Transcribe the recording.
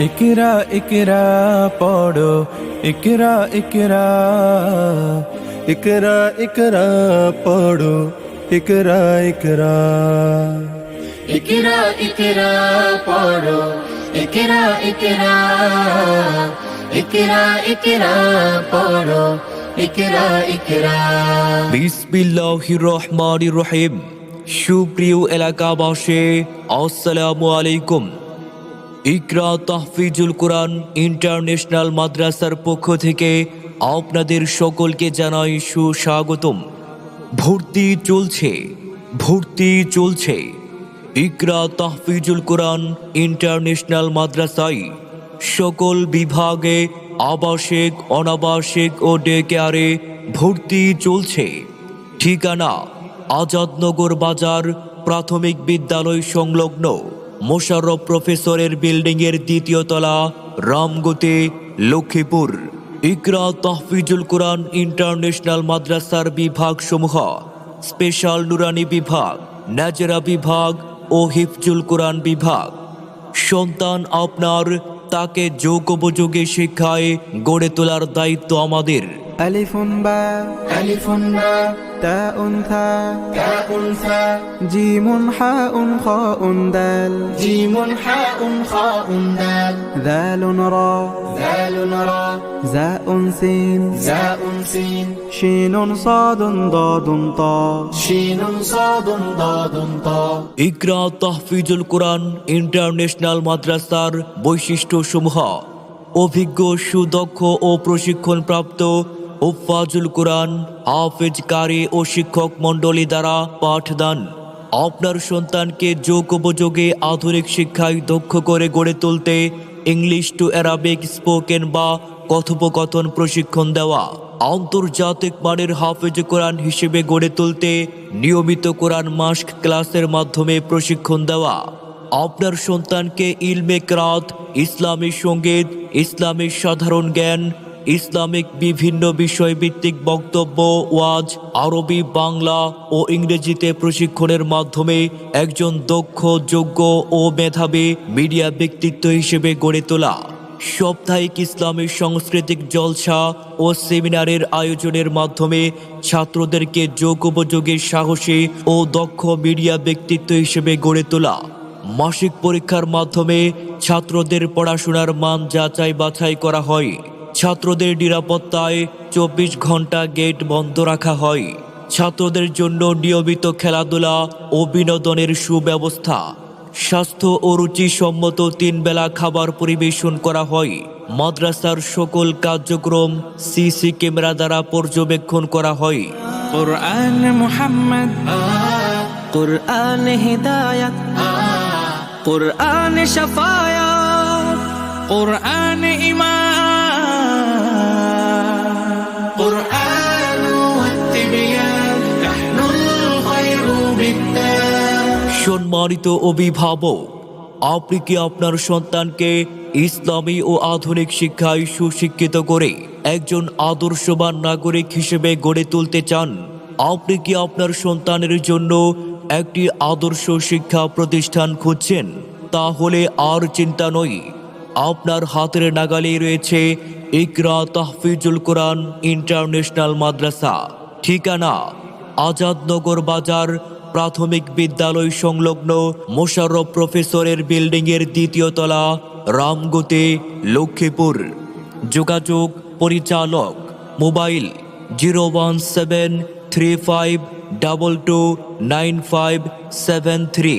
ইকরা ইকরা পড়ো। ইকরা ইকরা ইকরা ইকরা পড়ো। ইকরা ইকরা। ইকরা ইকরা পড়ো। ইকরা ইকরা ইকরা ইকরা পড়ো। ইকরা ইকরা। বিসমিল্লাহির রহমানির রহিম সুপ্রিয় এলাকাবাসী আসসালামু আলাইকুম। ইকরা তাহফিজুল কোরআন ইন্টারন্যাশনাল মাদ্রাসার পক্ষ থেকে আপনাদের সকলকে জানাই সুস্বাগতম। ভর্তি চলছে ভর্তি চলছে। ইকরা তাহফিজুল কোরআন ইন্টারন্যাশনাল মাদ্রাসায় সকল বিভাগে আবাসিক, অনাবাসিক ও ডে কেয়ারে ভর্তি চলছে। ঠিকানা আজাদনগর বাজার প্রাথমিক বিদ্যালয় সংলগ্ন। মোশাররফ প্রফেসরের বিল্ডিংয়ের দ্বিতীয় তলা, রামগতি, লক্ষ্মীপুর। ইকরা তাহফিজুল কোরআন ইন্টারন্যাশনাল মাদ্রাসার বিভাগ সমূহ স্পেশাল নুরানি বিভাগ, নাজেরা বিভাগ ও হিফজুল কোরআন বিভাগ। সন্তান আপনার, তাকে যোগোপযোগী শিক্ষায় গড়ে তোলার দায়িত্ব আমাদের। ألف باء ألف باء تاء ثاء تاء ثاء جيم حاء خاء دال جيم حاء خاء دال ذال را ذال را زاء سين زاء سين شين صاد ضاد طاء شين صاد ضاد طاء ইকরা তাহফিজুল কোরআন ইন্টারন্যাশনাল মাদ্রাসার বৈশিষ্ট্যসমূহ অভিজ্ঞ সুদক্ষ ও প্রশিক্ষণপ্রাপ্ত ওফাজুল কোরআন হাফেজ কারি ও শিক্ষক মণ্ডলী দ্বারা পাঠদান। আপনার সন্তানকে যোগ উপযোগে আধুনিক শিক্ষায় দক্ষ করে গড়ে তুলতে ইংলিশ টু অ্যারাবিক স্পোকেন বা কথোপকথন প্রশিক্ষণ দেওয়া, আন্তর্জাতিক মানের হাফেজ কোরআন হিসেবে গড়ে তুলতে নিয়মিত কোরআন মাস্ক ক্লাসের মাধ্যমে প্রশিক্ষণ দেওয়া, আপনার সন্তানকে ইলমে ক্রাত, ইসলামী সংগীত, ইসলামী সাধারণ জ্ঞান ইসলামিক বিভিন্ন বিষয়ভিত্তিক বক্তব্য, ওয়াজ, আরবি, বাংলা ও ইংরেজিতে প্রশিক্ষণের মাধ্যমে একজন দক্ষ, যোগ্য ও মেধাবী মিডিয়া ব্যক্তিত্ব হিসেবে গড়ে তোলা। সাপ্তাহিক ইসলামী সাংস্কৃতিক জলসা ও সেমিনারের আয়োজনের মাধ্যমে ছাত্রদেরকে যোগ উপযোগী সাহসী ও দক্ষ মিডিয়া ব্যক্তিত্ব হিসেবে গড়ে তোলা। মাসিক পরীক্ষার মাধ্যমে ছাত্রদের পড়াশোনার মান যাচাই বাছাই করা হয়। ছাত্রদের নিরাপত্তায় চব্বিশ ঘণ্টা গেট বন্ধ রাখা হয়। ছাত্রদের জন্য নিয়মিত খেলাধুলা ও বিনোদনের সুব্যবস্থা। স্বাস্থ্য ও রুচিসম্মত তিনবেলা খাবার পরিবেশন করা হয়। মাদ্রাসার সকল কার্যক্রম সিসি ক্যামেরা দ্বারা পর্যবেক্ষণ করা হয়। ইমান। সম্মানিত অভিভাবক, আপনি কি আপনার সন্তানকে ইসলামী ও আধুনিক শিক্ষায় সুশিক্ষিত করে একজন আদর্শবান নাগরিক হিসেবে গড়ে তুলতে চান? আপনি কি আপনার সন্তানের জন্য একটি আদর্শ শিক্ষা প্রতিষ্ঠান খুঁজছেন? তাহলে আর চিন্তা নয় আপনার হাতের নাগালে রয়েছে ইকরা তাহফিজুল কোরআন ইন্টারন্যাশনাল মাদ্রাসা। ঠিকানা আজাদনগর বাজার প্রাথমিক বিদ্যালয় সংলগ্ন মোশারফ প্রফেসরের বিল্ডিংয়ের দ্বিতীয় তলা, রামগতি, লক্ষ্মীপুর। যোগাযোগ পরিচালক, mobile zero one seven three five double two nine five seven three.